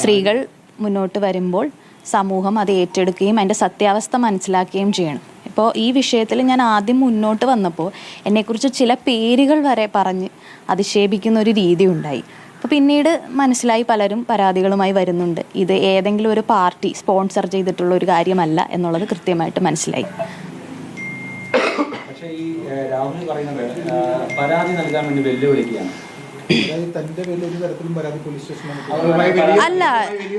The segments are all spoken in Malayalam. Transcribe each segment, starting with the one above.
സ്ത്രീകൾ മുന്നോട്ട് വരുമ്പോൾ സമൂഹം അത് ഏറ്റെടുക്കുകയും അതിന്റെ സത്യാവസ്ഥ മനസ്സിലാക്കുകയും ചെയ്യണം. ഇപ്പോൾ ഈ വിഷയത്തിൽ ഞാൻ ആദ്യം മുന്നോട്ട് വന്നപ്പോൾ എന്നെക്കുറിച്ച് ചില പേരുകൾ വരെ പറഞ്ഞ് അധിക്ഷേപിക്കുന്ന ഒരു രീതി ഉണ്ടായി. അപ്പോൾ പിന്നീട് മനസ്സിലായി പലരും പരാതികളുമായി വരുന്നുണ്ട്. ഇത് ഏതെങ്കിലും ഒരു പാർട്ടി സ്പോൺസർ ചെയ്തിട്ടുള്ള ഒരു കാര്യമല്ല എന്നുള്ളത് കൃത്യമായിട്ട് മനസ്സിലായി. പക്ഷേ ഈ രാഹുൽ പറയുന്നത് പരാതി നൽകാൻ വേണ്ടി വെല്ലുവിളിക്കുകയാണ്. അല്ല.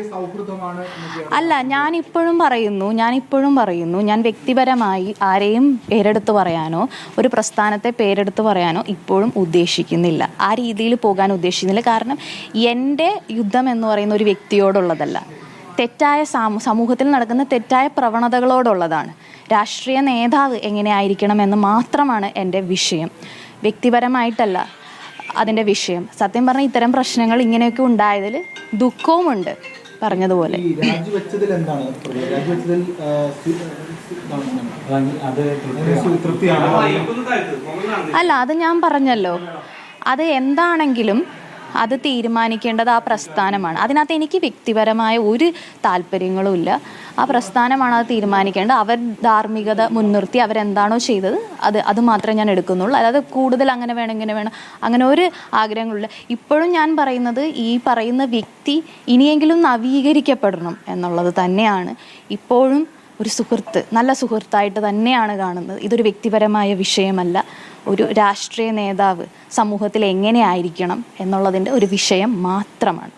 സൗഹൃദമാണ് അല്ല ഞാൻ ഇപ്പോഴും പറയുന്നു ഞാൻ ഇപ്പോഴും പറയുന്നു ഞാൻ വ്യക്തിപരമായി ആരെയും പേരെടുത്ത് പറയാനോ ഒരു പ്രസ്ഥാനത്തെ പേരെടുത്ത് പറയാനോ ഇപ്പോഴും ഉദ്ദേശിക്കുന്നില്ല. ആ രീതിയിൽ പോകാൻ ഉദ്ദേശിക്കുന്നില്ല. കാരണം എന്റെ യുദ്ധം എന്ന് പറയുന്ന ഒരു വ്യക്തിയോടുള്ളതല്ല. തെറ്റായ സാമൂ സമൂഹത്തിൽ നടക്കുന്ന തെറ്റായ പ്രവണതകളോടുള്ളതാണ്. രാഷ്ട്രീയ നേതാവ് എങ്ങനെയായിരിക്കണം എന്ന് മാത്രമാണ് എന്റെ വിഷയം. വ്യക്തിപരമായിട്ടല്ല അതിന്റെ വിഷയം. സത്യം പറഞ്ഞാൽ ഇത്തരം പ്രശ്നങ്ങൾ ഇങ്ങനെയൊക്കെ ഉണ്ടായതിൽ ദുഃഖവുമുണ്ട് പറഞ്ഞതുപോലെ. അല്ല അത് ഞാൻ പറഞ്ഞല്ലോ. അത് എന്താണെങ്കിലും അത് തീരുമാനിക്കേണ്ടത് ആ പ്രസ്ഥാനമാണ്. അതിനകത്ത് എനിക്ക് വ്യക്തിപരമായ ഒരു താല്പര്യങ്ങളും ഇല്ല. ആ പ്രസ്ഥാനമാണ് അത് തീരുമാനിക്കേണ്ടത്. അവർ ധാർമ്മികത മുൻനിർത്തി അവരെന്താണോ ചെയ്തത് അത് അത് മാത്രമേ ഞാൻ എടുക്കുന്നുള്ളൂ. അതായത് കൂടുതൽ അങ്ങനെ വേണം ഇങ്ങനെ വേണം അങ്ങനെ ഒരു ആഗ്രഹങ്ങളില്ല. ഇപ്പോഴും ഞാൻ പറയുന്നത് ഈ പറയുന്ന വ്യക്തി ഇനിയെങ്കിലും നവീകരിക്കപ്പെടണം എന്നുള്ളത് തന്നെയാണ്. ഇപ്പോഴും ഒരു സുഹൃത്ത് നല്ല സുഹൃത്തായിട്ട് തന്നെയാണ് കാണുന്നത്. ഇതൊരു വ്യക്തിപരമായ വിഷയമല്ല. ഒരു രാഷ്ട്രീയ നേതാവ് സമൂഹത്തിൽ എങ്ങനെയായിരിക്കണം എന്നുള്ളതിന്റെ ഒരു വിഷയം മാത്രമാണ്.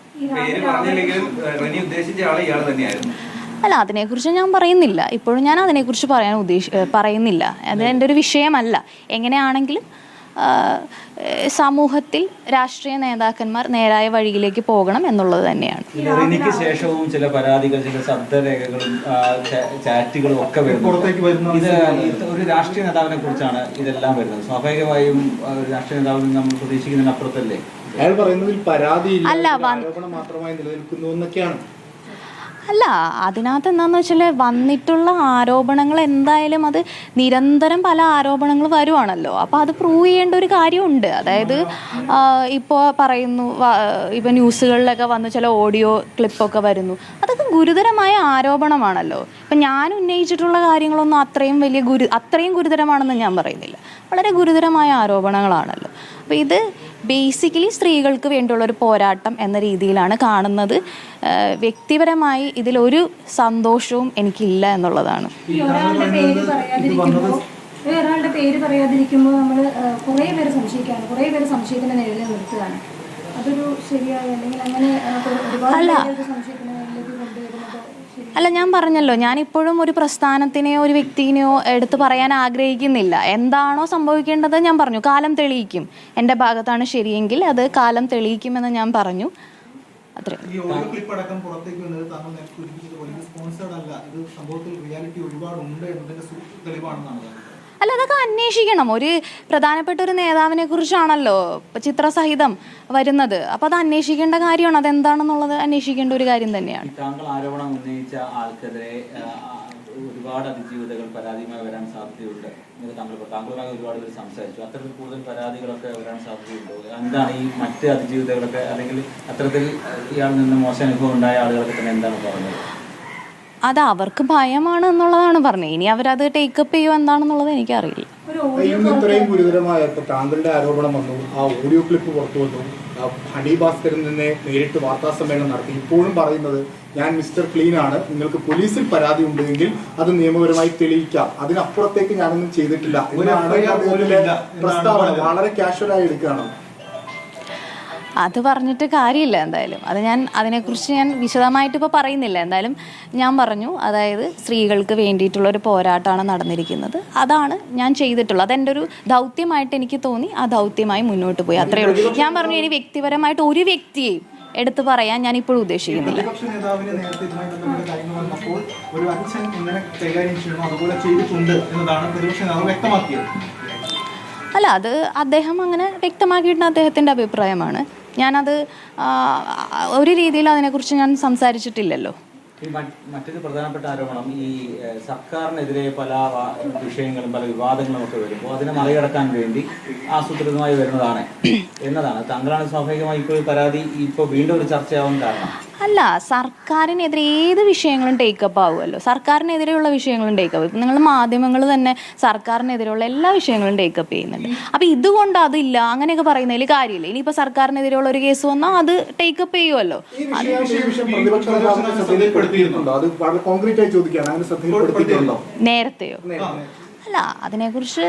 അല്ല അതിനെക്കുറിച്ച് ഞാൻ പറയുന്നില്ല. ഇപ്പോഴും ഞാൻ അതിനെക്കുറിച്ച് പറയാൻ ഉദ്ദേശി പറയുന്നില്ല. അത്. എന്റെ ഒരു വിഷയമല്ല. എങ്ങനെയാണെങ്കിലും സമൂഹത്തിൽ രാഷ്ട്രീയ നേതാക്കന്മാർ നേരായ വഴിയിലേക്ക് പോകണം എന്നുള്ളത് തന്നെയാണ്. റെനിക്ക് ശേഷവും ചില പരാതികൾ ചില ശബ്ദരേഖകളും ചാറ്റുകളും ഒക്കെ പുറത്തേക്ക് വരുന്ന ഇത് ഒരു രാഷ്ട്രീയ നേതാവിനെ കുറിച്ചാണ് ഇതെല്ലാം വരുന്നത്. സ്വാഭാവികമായും ഒരു രാഷ്ട്രീയ നേതാവിൽ നമ്മൾ പ്രതീക്ഷിക്കുന്നതിനപ്പുറത്തല്ലേ? അയാൾ പറയുന്നതിൽ വൻ- മാത്രമായി നിലനിൽക്കുന്നു എന്നൊക്കെയാണ്. അല്ല അതിനകത്ത് എന്താണെന്ന് വെച്ചാൽ വന്നിട്ടുള്ള ആരോപണങ്ങൾ എന്തായാലും അത് നിരന്തരം പല ആരോപണങ്ങൾ വരുവാണല്ലോ. അപ്പോൾ അത് പ്രൂവ് ചെയ്യേണ്ട ഒരു കാര്യമുണ്ട്. അതായത് ഇപ്പോൾ പറയുന്നു ഇപ്പം ന്യൂസുകളിലൊക്കെ വന്ന് ചില ഓഡിയോ ക്ലിപ്പൊക്കെ വരുന്നു. അതൊക്കെ ഗുരുതരമായ ആരോപണമാണല്ലോ. ഇപ്പം ഞാൻ ഉന്നയിച്ചിട്ടുള്ള കാര്യങ്ങളൊന്നും അത്രയും വലിയ ഗുരു അത്രയും ഗുരുതരമാണെന്ന് ഞാൻ പറയുന്നില്ല. വളരെ ഗുരുതരമായ ആരോപണങ്ങളാണല്ലോ. അപ്പോൾ ഇത് ബേസിക്കലി സ്ത്രീകൾക്ക് വേണ്ടിയുള്ള ഒരു പോരാട്ടം എന്ന രീതിയിലാണ് കാണുന്നത്. വ്യക്തിപരമായി ഇതിലൊരു സന്തോഷവും എനിക്കില്ല എന്നുള്ളതാണ്. ഈ ഒരാളുടെ പേര് പറയാതിരിക്കുമ്പോൾ നമ്മൾ കുറേ പേര് സംശയിക്കാണ് കുറേ പേര് സംശയത്തിന്റെ നിഴലിൽ നിർത്തുകയാണ്. അതൊരു ശരിയായ അല്ലെങ്കിൽ അങ്ങനെ ഒരുപാട് അല്ല. അല്ല ഞാൻ പറഞ്ഞല്ലോ ഞാൻ ഇപ്പോഴും ഒരു പ്രസ്ഥാനത്തിനെയോ ഒരു വ്യക്തിനെയോ എടുത്തു പറയാൻ ആഗ്രഹിക്കുന്നില്ല. എന്താണോ സംഭവിക്കേണ്ടത് ഞാൻ പറഞ്ഞു. കാലം തെളിയിക്കും. എന്റെ ഭാഗത്താണ് ശരിയെങ്കിൽ അത് കാലം തെളിയിക്കുമെന്ന് ഞാൻ പറഞ്ഞു. അത്രേ. അല്ല അതൊക്കെ അന്വേഷിക്കണം. ഒരു പ്രധാനപ്പെട്ട ഒരു നേതാവിനെ കുറിച്ചാണല്ലോ ചിത്രസഹിതം വരുന്നത്. അപ്പൊ അത് അന്വേഷിക്കേണ്ട കാര്യമാണ്. അതെന്താണെന്നുള്ളത് അന്വേഷിക്കേണ്ട ഒരു കാര്യം തന്നെയാണ്. താങ്കൾ ആരോപണം ഉന്നയിച്ച ആൾക്കെതിരെ ഒരുപാട് അതിജീവിതകൾ പരാതിയുമായി വരാൻ സാധ്യതയുണ്ട് താങ്കൾ ഒരുപാട് പേര് സംസാരിച്ചു. അത്തരത്തിൽ കൂടുതൽ പരാതികളൊക്കെ വരാൻ സാധ്യതയുണ്ടോ? എന്താണ് ഈ മറ്റ് അതിജീവിതകളൊക്കെ? അല്ലെങ്കിൽ അത്തരത്തിൽ ഇയാളിൽ നിന്ന് മോശം അനുഭവം ഉണ്ടായ ആളുകളൊക്കെ തന്നെ എന്താണ് പറഞ്ഞത്? അത് അവർക്ക് ഭയമാണ് എന്നുള്ളതാണ് പറഞ്ഞത്. ഇനി അവരത് ടേക്കപ്പ് ചെയ്യുമോ എന്താണെന്നുള്ളത് എനിക്കറിയില്ല. ഇത്രയും ഗുരുതരമായപ്പോൾ താങ്കളുടെ ആരോപണം വന്നു. ആ ഓഡിയോ ക്ലിപ്പ് പുറത്തു വന്നു. ഹണി ഭാസ്കരൻ തന്നെ നേരിട്ട് വാർത്താ സമ്മേളനം നടത്തി. ഇപ്പോഴും പറയുന്നത് ഞാൻ മിസ്റ്റർ ക്ലീൻ ആണ്. നിങ്ങൾക്ക് പോലീസിൽ പരാതി ഉണ്ടെങ്കിൽ അത് നിയമപരമായി തെളിയിക്കാം. അതിനപ്പുറത്തേക്ക് ഞാനൊന്നും ചെയ്തിട്ടില്ല. എന്നാണ് പ്രസ്താവന. വളരെ കാഷ്വലായി എടുക്കുകയാണ്. അത് പറഞ്ഞിട്ട് കാര്യമില്ല എന്തായാലും. അത് ഞാൻ അതിനെക്കുറിച്ച് ഞാൻ വിശദമായിട്ട് ഇപ്പോൾ പറയുന്നില്ല. എന്തായാലും ഞാൻ പറഞ്ഞു. അതായത് സ്ത്രീകൾക്ക് വേണ്ടിയിട്ടുള്ള ഒരു പോരാട്ടമാണ് നടന്നിരിക്കുന്നത്. അതാണ് ഞാൻ ചെയ്തിട്ടുള്ളത്. അതെന്റെ ഒരു ദൗത്യമായിട്ട് എനിക്ക് തോന്നി. ആ ദൗത്യമായി മുന്നോട്ട് പോയി. അത്രയേ ഉള്ളൂ. ഞാൻ പറഞ്ഞു ഇനി വ്യക്തിപരമായിട്ട് ഒരു വ്യക്തിയെയും എടുത്തു പറയാൻ ഞാൻ ഇപ്പോഴും ഉദ്ദേശിക്കുന്നില്ല. അല്ല അത് അദ്ദേഹം അങ്ങനെ വ്യക്തമാക്കിയിട്ടുള്ള അദ്ദേഹത്തിന്റെ അഭിപ്രായമാണ്. ഞാനത് ഒരു രീതിയിൽ അതിനെക്കുറിച്ച് ഞാൻ സംസാരിച്ചിട്ടില്ലല്ലോ. മറ്റൊരു പ്രധാനപ്പെട്ട ആരോപണം ഈ സർക്കാരിനെതിരെ പല വിഷയങ്ങളും പല വിവാദങ്ങളും ഒക്കെ വരുമ്പോൾ അതിനെ മറികടക്കാൻ വേണ്ടി ആസൂത്രിതമായി വരുന്നതാണ്. എന്നതാണ്. താങ്കളാണ് സ്വാഭാവികമായി ഇപ്പോൾ പരാതി ഇപ്പോൾ വീണ്ടും ഒരു ചർച്ചയാവാൻ കാരണം. അല്ല സർക്കാരിനെതിരെ ഏത് വിഷയങ്ങളും ടേക്കപ്പ് ആവുമല്ലോ. സർക്കാരിനെതിരെയുള്ള വിഷയങ്ങളും ടേക്കപ്പ് ഇപ്പം നിങ്ങൾ മാധ്യമങ്ങൾ തന്നെ സർക്കാരിനെതിരെയുള്ള എല്ലാ വിഷയങ്ങളും ടേക്കപ്പ് ചെയ്യുന്നുണ്ട്. അപ്പം ഇതുകൊണ്ട് അതില്ല. അങ്ങനെയൊക്കെ പറയുന്നതിൽ കാര്യമില്ല. ഇനിയിപ്പോൾ സർക്കാരിനെതിരെയുള്ള ഒരു കേസ് വന്നാൽ അത് ടേക്കപ്പ് ചെയ്യുമല്ലോ. നേരത്തെയോ? അല്ല അതിനെക്കുറിച്ച്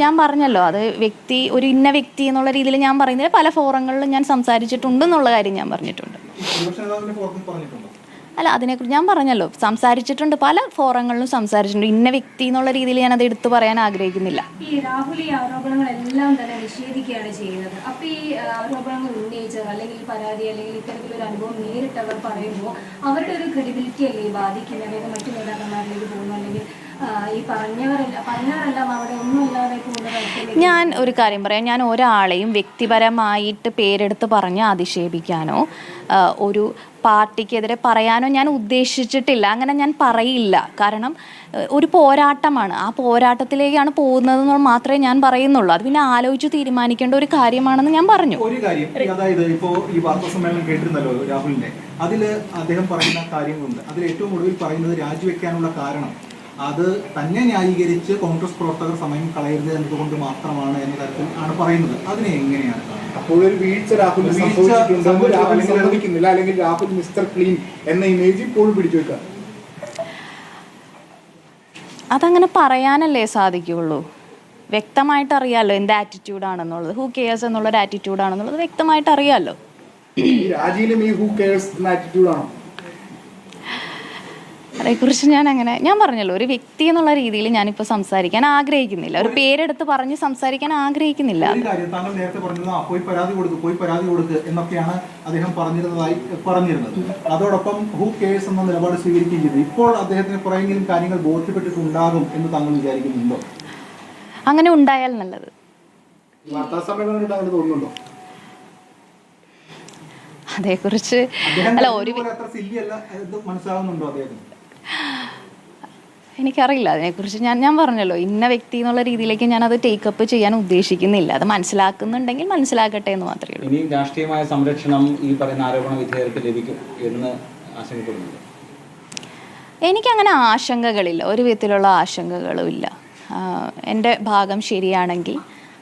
ഞാൻ പറഞ്ഞല്ലോ. അത് വ്യക്തി ഒരു ഇന്ന വ്യക്തി എന്നുള്ള രീതിയിൽ ഞാൻ പറയുന്നില്ല. പല ഫോറങ്ങളിലും ഞാൻ സംസാരിച്ചിട്ടുണ്ട് എന്നുള്ള കാര്യം ഞാൻ പറഞ്ഞിട്ടുണ്ട്. അല്ല അതിനെക്കുറിച്ച് ഞാൻ പറഞ്ഞല്ലോ. സംസാരിച്ചിട്ടുണ്ട് പല ഫോറങ്ങളിലും സംസാരിച്ചിട്ടുണ്ട്. ഇന്ന വ്യക്തി എന്നുള്ള രീതിയിൽ ഞാൻ അത് എടുത്തു പറയാൻ ആഗ്രഹിക്കുന്നില്ല. ഈ രാഹുൽ ഈ ആരോപണങ്ങളെല്ലാം തന്നെ നിഷേധിക്കുകയാണ് ചെയ്യുന്നത്. അപ്പൊ ഈ ആരോപണങ്ങൾ അല്ലെങ്കിൽ ഈ പരാതി അല്ലെങ്കിൽ ഇത്തരത്തിലൊരു അനുഭവം നേരിട്ടവർ പറയുമ്പോൾ അവരുടെ ഒരു ക്രെഡിബിലിറ്റി അല്ലേ ബാധിക്കുന്നത്? മറ്റു നേതാക്കന്മാരിലേക്ക് പോകുന്നു അല്ലെങ്കിൽ ഈ പറഞ്ഞവരല്ല പറഞ്ഞവരെല്ലാം അവിടെ ഒന്നുമില്ലാതെ ഞാൻ ഒരു കാര്യം പറയാം. ഞാൻ ഒരാളെയും വ്യക്തിപരമായിട്ട് പേരെടുത്ത് പറഞ്ഞ് അധിക്ഷേപിക്കാനോ ഒരു പാർട്ടിക്കെതിരെ പറയാനോ ഞാൻ ഉദ്ദേശിച്ചിട്ടില്ല. അങ്ങനെ ഞാൻ പറയില്ല. കാരണം ഒരു പോരാട്ടമാണ്. ആ പോരാട്ടത്തിലേക്കാണ് പോകുന്നതെന്ന് മാത്രമേ ഞാൻ പറയുന്നുള്ളൂ. അത് പിന്നെ ആലോചിച്ച് തീരുമാനിക്കേണ്ട ഒരു കാര്യമാണെന്ന് ഞാൻ പറഞ്ഞു. ഒരു കാര്യം അതായത് ഇപ്പോ ഈ വാർത്താ സമ്മേളനം കേട്ടിരുന്നല്ലോ രാഹുലിന്റെ അതിൽ അദ്ദേഹം പറയുന്ന കാര്യങ്ങളുണ്ട്. അതിൽ ഏറ്റവും ഒടുവിൽ പറയുന്നത് രാജിവെക്കാനുള്ള കാരണം അത് തന്നെ ന്യായീകരിച്ച് കോൺഗ്രസ് പ്രവർത്തകർ സമയം കളയരുത് എന്നതുകൊണ്ട് മാത്രമാണ് എന്ന തരത്തിൽ ആണ് പറയുന്നത്. അതിനെ എങ്ങനെയാണ് അപ്പോൾ ഒരു വീഴ്ച രാഹുൽ അല്ലെങ്കിൽ- സമ്മതിക്കുന്നില്ല അല്ലെങ്കിൽ രാഹുൽ മിസ്റ്റർ ക്ലീൻ എന്ന ഇമേജ് ഇപ്പോഴും പിടിച്ചു വെക്കാം അതങ്ങനെ പറയാനല്ലേ സാധിക്കുകയുള്ളൂ. വ്യക്തമായിട്ട് അറിയാമല്ലോ എന്ത് ആറ്റിറ്റ്യൂഡാണെന്നുള്ളത് ഹൂ കെയേഴ്സ് എന്നുള്ളൊരു ആറ്റിറ്റ്യൂഡാണെന്നുള്ളത് വ്യക്തമായിട്ട് അറിയാമല്ലോ ഈ രാജിയിലും ഈ ഹൂ കെയർസ് എന്ന ആറ്റിറ്റ്യൂഡാണോ അതേക്കുറിച്ച് ഞാൻ അങ്ങനെ ഞാൻ പറഞ്ഞല്ലോ ഒരു വ്യക്തി എന്നുള്ള രീതിയിൽ ഞാനിപ്പോൾ സംസാരിക്കാൻ ആഗ്രഹിക്കുന്നില്ല. ഒരു പേരെടുത്ത് പറഞ്ഞ് സംസാരിക്കാൻ ആഗ്രഹിക്കുന്നില്ല. താങ്കൾ നേരത്തെ പറഞ്ഞത് പോയി പരാതി കൊടുക്ക് പോയി പരാതി കൊടുക്ക് എന്നൊക്കെയാണ് അദ്ദേഹം പറഞ്ഞിരുന്നതായി പറഞ്ഞിരുന്നത്. അതോടൊപ്പം ഹൂ കേസ് എന്ന നിലപാട് സ്വീകരിക്കുകയും ചെയ്തു. ഇപ്പോൾ അദ്ദേഹത്തിന് കുറെയെങ്കിലും കാര്യങ്ങൾ ബോധ്യപ്പെട്ടിട്ടുണ്ടാകും എന്ന് താങ്കൾ വിചാരിക്കുന്നുണ്ടോ? അങ്ങനെ ഉണ്ടായാൽ നല്ലത്. അതേക്കുറിച്ച് അല്ല ഒരു മനസ്സിലാവുന്നുണ്ടോ അദ്ദേഹത്തിന്? എനിക്കറിയില്ല. അതിനെക്കുറിച്ച് ഞാൻ ഞാൻ പറഞ്ഞല്ലോ. ഇന്ന വ്യക്തി എന്നുള്ള രീതിയിലേക്ക് ഞാൻ അത് ടേക്കപ്പ് ചെയ്യാൻ ഉദ്ദേശിക്കുന്നില്ല. അത് മനസ്സിലാക്കുന്നുണ്ടെങ്കിൽ മനസ്സിലാക്കട്ടെ എന്ന് മാത്രമേ ഉള്ളൂ. ഇനി രാഷ്ട്രീയമായ സംരക്ഷണം ഈ പറയുന്ന ആരോപണ വിധേയർക്ക് ലഭിക്കും എന്ന് ആശങ്കപ്പെടുന്നുണ്ട്. എനിക്കങ്ങനെ ആശങ്കകളില്ല. ഒരു വിധത്തിലുള്ള ആശങ്കകളും ഇല്ല. എന്റെ ഭാഗം ശരിയാണെങ്കിൽ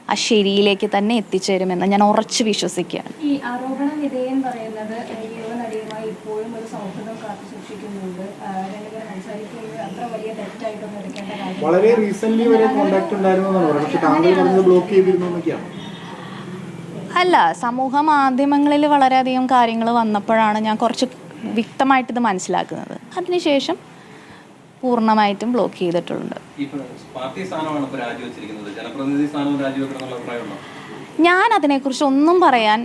ആ ശരിയിലേക്ക് തന്നെ എത്തിച്ചേരുമെന്ന് ഞാൻ ഉറച്ചു വിശ്വസിക്കുകയാണ്. ഈ ആരോപണ വിധേയൻ പറയുന്നത് ഈ യുവ നടിയുമായി ഇപ്പോഴും ഒരു സൗഹൃദം കാത്തു സൂക്ഷിക്കുന്നുണ്ട് ആ, രണ്ടുപേരും സംസാരിക്കുന്നത് അത്ര വലിയ തെറ്റായിട്ടൊന്നും എടുക്കേണ്ട കാര്യം വളരെ റീസെന്റ് വരെ കോണ്ടാക്ട് ഉണ്ടായിരുന്നു എന്നാണ് പറയുന്നത്. പക്ഷെ താങ്കൾ പറഞ്ഞത് ബ്ലോക്ക് ചെയ്തിരുന്നു എന്നൊക്കെയാണ്. അല്ല സമൂഹ മാധ്യമങ്ങളിൽ വളരെയധികം കാര്യങ്ങൾ വന്നപ്പോഴാണ് ഞാൻ കുറച്ച് വ്യക്തമായിട്ട് ഇത് മനസ്സിലാക്കുന്നത്. അതിനുശേഷം പൂർണമായിട്ടും ബ്ലോക്ക് ചെയ്തിട്ടുണ്ട്. പാർട്ടി സ്ഥാനമാണ് ഇപ്പൊ ജനപ്രതിനിധി സ്ഥാനവും രാജിവെക്കണം എന്നുള്ള അഭിപ്രായമുണ്ടോ? ഞാൻ അതിനെക്കുറിച്ച് ഒന്നും പറയാൻ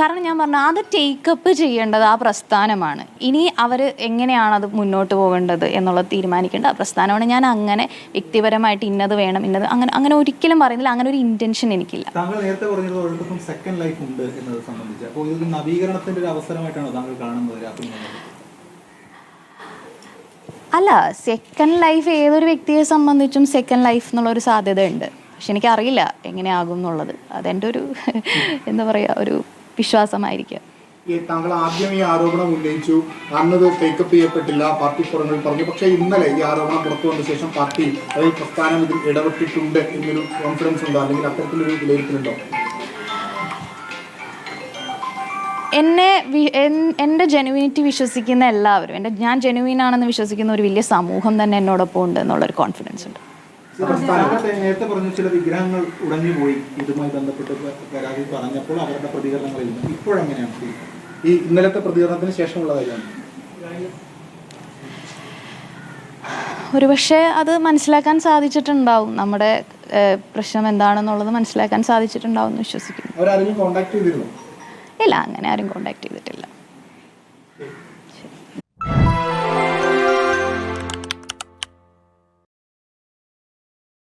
കാരണം ഞാൻ പറഞ്ഞു അത് ടേക്കപ്പ് ചെയ്യേണ്ടത് ആ പ്രസ്ഥാനമാണ്. ഇനി അവർ എങ്ങനെയാണ് അത് മുന്നോട്ട് പോകേണ്ടത് എന്നുള്ളത് തീരുമാനിക്കേണ്ട ആ പ്രസ്ഥാനമാണ്. ഞാൻ അങ്ങനെ വ്യക്തിപരമായിട്ട് ഇന്നത് വേണം ഇന്നത് അങ്ങനെ അങ്ങനെ ഒരിക്കലും പറയുന്നില്ല. അങ്ങനെ ഒരു ഇന്റൻഷൻ എനിക്കില്ല. താങ്കൾ നേരത്തെ പറഞ്ഞത് സെക്കൻഡ് ലൈഫ് ഉണ്ട് എന്നത് സംബന്ധിച്ച്. അപ്പോൾ ഇത് നവീകരണത്തിന്റെ ഒരു അവസരമായിട്ടാണ് താങ്കൾ കാണുന്നത് അല്ല സെക്കൻഡ് ലൈഫ് ഏതൊരു വ്യക്തിയെ സംബന്ധിച്ചും സെക്കൻഡ് ലൈഫ് എന്നുള്ളൊരു സാധ്യത ഉണ്ട് പക്ഷെ എനിക്കറിയില്ല എങ്ങനെയാകും എന്നുള്ളത്. അതെന്റെ ഒരു എന്താ പറയുക ഒരു വിശ്വാസമായിരിക്കും. താങ്കൾ ആദ്യം ഈ ആരോപണം ഉന്നയിച്ചു. അന്നത് ടേക്കപ്പ് ചെയ്യപ്പെട്ടില്ല. പാർട്ടി ഫോറങ്ങളിൽ പറഞ്ഞു. പക്ഷേ ഇന്നലെ ഈ ആരോപണം പുറത്തു വന്ന ശേഷം പാർട്ടി അതായത് പ്രസ്ഥാനം ഇതിൽ ഇടപെട്ടിട്ടുണ്ട് എന്നൊരു കോൺഫിഡൻസ് ഉണ്ടോ? അല്ലെങ്കിൽ അത്തരത്തിലൊരു വിലയിരുത്തലുണ്ടോ? എന്നെ എന്റെ ജെനുവിനിറ്റി വിശ്വസിക്കുന്ന എല്ലാവരും എന്റെ ഞാൻ ജെനുവിൻ ആണെന്ന് വിശ്വസിക്കുന്ന ഒരു വലിയ സമൂഹം തന്നെ എന്നോടൊപ്പം ഉണ്ട് എന്നുള്ളൊരു കോൺഫിഡൻസ് ഉണ്ട്. താങ്കൾ നേരത്തെ പറഞ്ഞ ചില വിഗ്രഹങ്ങൾ ഉടഞ്ഞുപോയി ഇതുമായി ബന്ധപ്പെട്ട് പരാതി പറഞ്ഞപ്പോൾ അവരുടെ പ്രതികരണങ്ങൾ നിന്ന് ഇപ്പോഴെങ്ങനെയാണ് ഈ ഇന്നലത്തെ പ്രതികരണത്തിന് ശേഷമുള്ള കാര്യമാണ് ഒരുപക്ഷെ അത് മനസ്സിലാക്കാൻ സാധിച്ചിട്ടുണ്ടാവും. നമ്മുടെ പ്രശ്നം എന്താണെന്നുള്ളത് മനസ്സിലാക്കാൻ സാധിച്ചിട്ടുണ്ടാവും എന്ന് വിശ്വസിക്കുന്നു. ഇല്ല അങ്ങനെ ആരും കോണ്ടാക്ട് ചെയ്തിട്ടില്ല.